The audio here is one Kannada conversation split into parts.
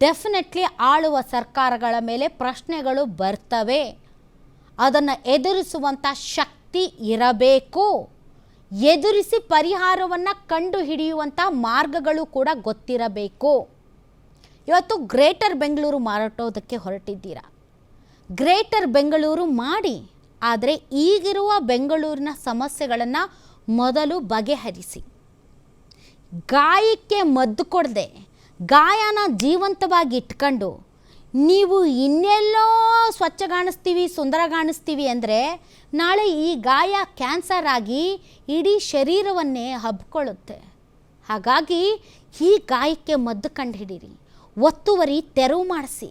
ಡೆಫಿನೆಟ್ಲಿ ಆಳುವ ಸರ್ಕಾರಗಳ ಮೇಲೆ ಪ್ರಶ್ನೆಗಳು ಬರ್ತವೆ. ಅದನ್ನು ಎದುರಿಸುವಂಥ ಶಕ್ತಿ ಇರಬೇಕು. ಎದುರಿಸಿ ಪರಿಹಾರವನ್ನು ಕಂಡು ಹಿಡಿಯುವಂಥ ಮಾರ್ಗಗಳು ಕೂಡ ಗೊತ್ತಿರಬೇಕು. ಇವತ್ತು ಗ್ರೇಟರ್ ಬೆಂಗಳೂರು ಮಾರಾಟೋದಕ್ಕೆ ಹೊರಟಿದ್ದೀರಾ? ಗ್ರೇಟರ್ ಬೆಂಗಳೂರು ಮಾಡಿ, ಆದರೆ ಈಗಿರುವ ಬೆಂಗಳೂರಿನ ಸಮಸ್ಯೆಗಳನ್ನು ಮೊದಲು ಬಗೆಹರಿಸಿ. ಗಾಯಕ್ಕೆ ಮದ್ದು ಕೊಡದೆ ಗಾಯನ ಜೀವಂತವಾಗಿ ಇಟ್ಕೊಂಡು ನೀವು ಇನ್ನೆಲ್ಲೋ ಸ್ವಚ್ಛ ಕಾಣಿಸ್ತೀವಿ, ಸುಂದರ ಕಾಣಿಸ್ತೀವಿ ಅಂದರೆ ನಾಳೆ ಈ ಗಾಯ ಕ್ಯಾನ್ಸರ್ ಆಗಿ ಇಡೀ ಶರೀರವನ್ನೇ ಹಬ್ಕೊಳ್ಳುತ್ತೆ. ಹಾಗಾಗಿ ಈ ಗಾಯಕ್ಕೆ ಮದ್ದು ಕಂಡುಹಿಡೀರಿ. ಒತ್ತುವರಿ ತೆರವು ಮಾಡಿಸಿ.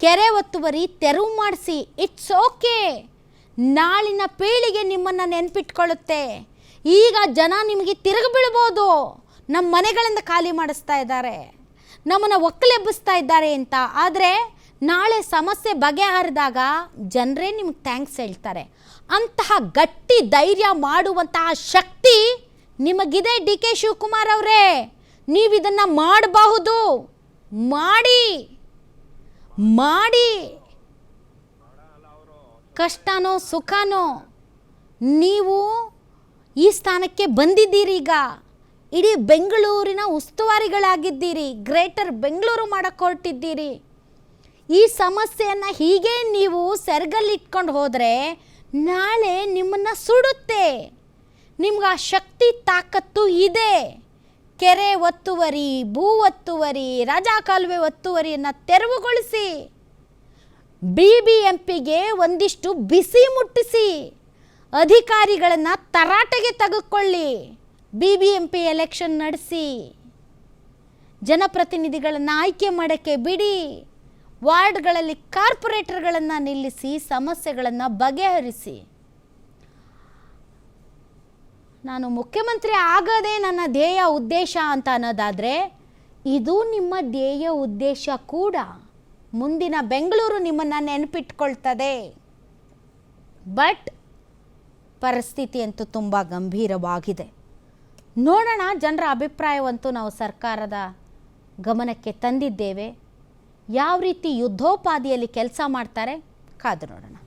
ಕೆರೆ ಒತ್ತುವರಿ ತೆರವು ಮಾಡಿಸಿ. ಇಟ್ಸ್ ಓಕೆ ನಾಳಿನ ಪೀಳಿಗೆ ನಿಮ್ಮನ್ನು ನೆನ್ಪಿಟ್ಕೊಳ್ಳುತ್ತೆ. ಈಗ ಜನ ನಿಮಗೆ ತಿರುಗಿ ಬೀಳ್ಬೋದು. ನಮ್ಮ ಮನೆಗಳಿಂದ ಖಾಲಿ ಮಾಡಿಸ್ತಾ ಇದ್ದಾರೆ. ನಮ್ಮನ್ನು ಒಕ್ಕಲೆಬ್ಬಿಸ್ತಾ ಇದ್ದಾರೆ ಅಂತ. ಆದರೆ ನಾಳೆ ಸಮಸ್ಯೆ ಬಗೆಹರಿದಾಗ ಜನರೇ ನಿಮ್ಗೆ ಥ್ಯಾಂಕ್ಸ್ ಹೇಳ್ತಾರೆ. ಅಂತಹ ಗಟ್ಟಿ ಧೈರ್ಯ ಮಾಡುವಂತಹ ಶಕ್ತಿ ನಿಮಗಿದೆ ಡಿ ಕೆ ಶಿವಕುಮಾರ್ ಅವರೇ. ನೀವು ಇದನ್ನು ಮಾಡಬಹುದು. ಮಾಡಿ. ಮಾಡಿ. ಕಷ್ಟನೋ ಸುಖನೋ ನೀವು ಈ ಸ್ಥಾನಕ್ಕೆ ಬಂದಿದ್ದೀರಿ ಈಗ. ಇಡೀ ಬೆಂಗಳೂರಿನ ಉಸ್ತುವಾರಿಗಳಾಗಿದ್ದೀರಿ, ಗ್ರೇಟರ್ ಬೆಂಗಳೂರು ಮಾಡಕ್ಕೆ ಹೊರಟಿದ್ದೀರಿ ಈ ಸಮಸ್ಯೆಯನ್ನು ಹೀಗೆ ನೀವು ಸೆರಗಲ್ಲಿಟ್ಕೊಂಡು ಹೋದರೆ ನಾಳೆ ನಿಮ್ಮನ್ನು ಸುಡುತ್ತೆ. ನಿಮ್ಗೆ ಆ ಶಕ್ತಿ, ತಾಕತ್ತು ಇದೆ. ಕೆರೆ ಒತ್ತುವರಿ, ಭೂ ಒತ್ತುವರಿ, ರಾಜಾ ಕಾಲುವೆ ಒತ್ತುವರಿಯನ್ನು ತೆರವುಗೊಳಿಸಿ. ಬಿ ಬಿ ಎಂ ಪಿಗೆ ಒಂದಿಷ್ಟು ಬಿಸಿ ಮುಟ್ಟಿಸಿ. ಅಧಿಕಾರಿಗಳನ್ನು ತರಾಟೆಗೆ ತೆಗೆದುಕೊಳ್ಳಿ. B B M P election ನಡೆಸಿ, ಜನಪ್ರತಿನಿಧಿಗಳನ್ನು ಆಯ್ಕೆ ಮಾಡೋಕ್ಕೆ ಬಿಡಿ, ವಾರ್ಡ್ಗಳಲ್ಲಿ ಕಾರ್ಪೊರೇಟರ್ಗಳನ್ನು ನಿಲ್ಲಿಸಿ, ಸಮಸ್ಯೆಗಳನ್ನು ಬಗೆಹರಿಸಿ. ನಾನು ಮುಖ್ಯಮಂತ್ರಿ ಆಗೋದೇ ನನ್ನ ಧ್ಯೇಯ ಉದ್ದೇಶ ಅಂತ ಅನ್ನೋದಾದರೆ, ಇದು ನಿಮ್ಮ ಧ್ಯೇಯ ಉದ್ದೇಶ ಕೂಡ. ಮುಂದಿನ ಬೆಂಗಳೂರು ನಿಮ್ಮನ್ನು ನೆನಪಿಟ್ಕೊಳ್ತದೆ. ಬಟ್ ಪರಿಸ್ಥಿತಿ ಅಂತೂ ತುಂಬ ಗಂಭೀರವಾಗಿದೆ. ನೋಡೋಣ ಜನರ ಅಭಿಪ್ರಾಯವಂತೂ ನಾವು ಸರ್ಕಾರದ ಗಮನಕ್ಕೆ ತಂದಿದ್ದೇವೆ. ಯಾವ ರೀತಿ ಯುದ್ಧೋಪಾದಿಯಲ್ಲಿ ಕೆಲಸ ಮಾಡ್ತಾರೆ ಕಾದು ನೋಡೋಣ.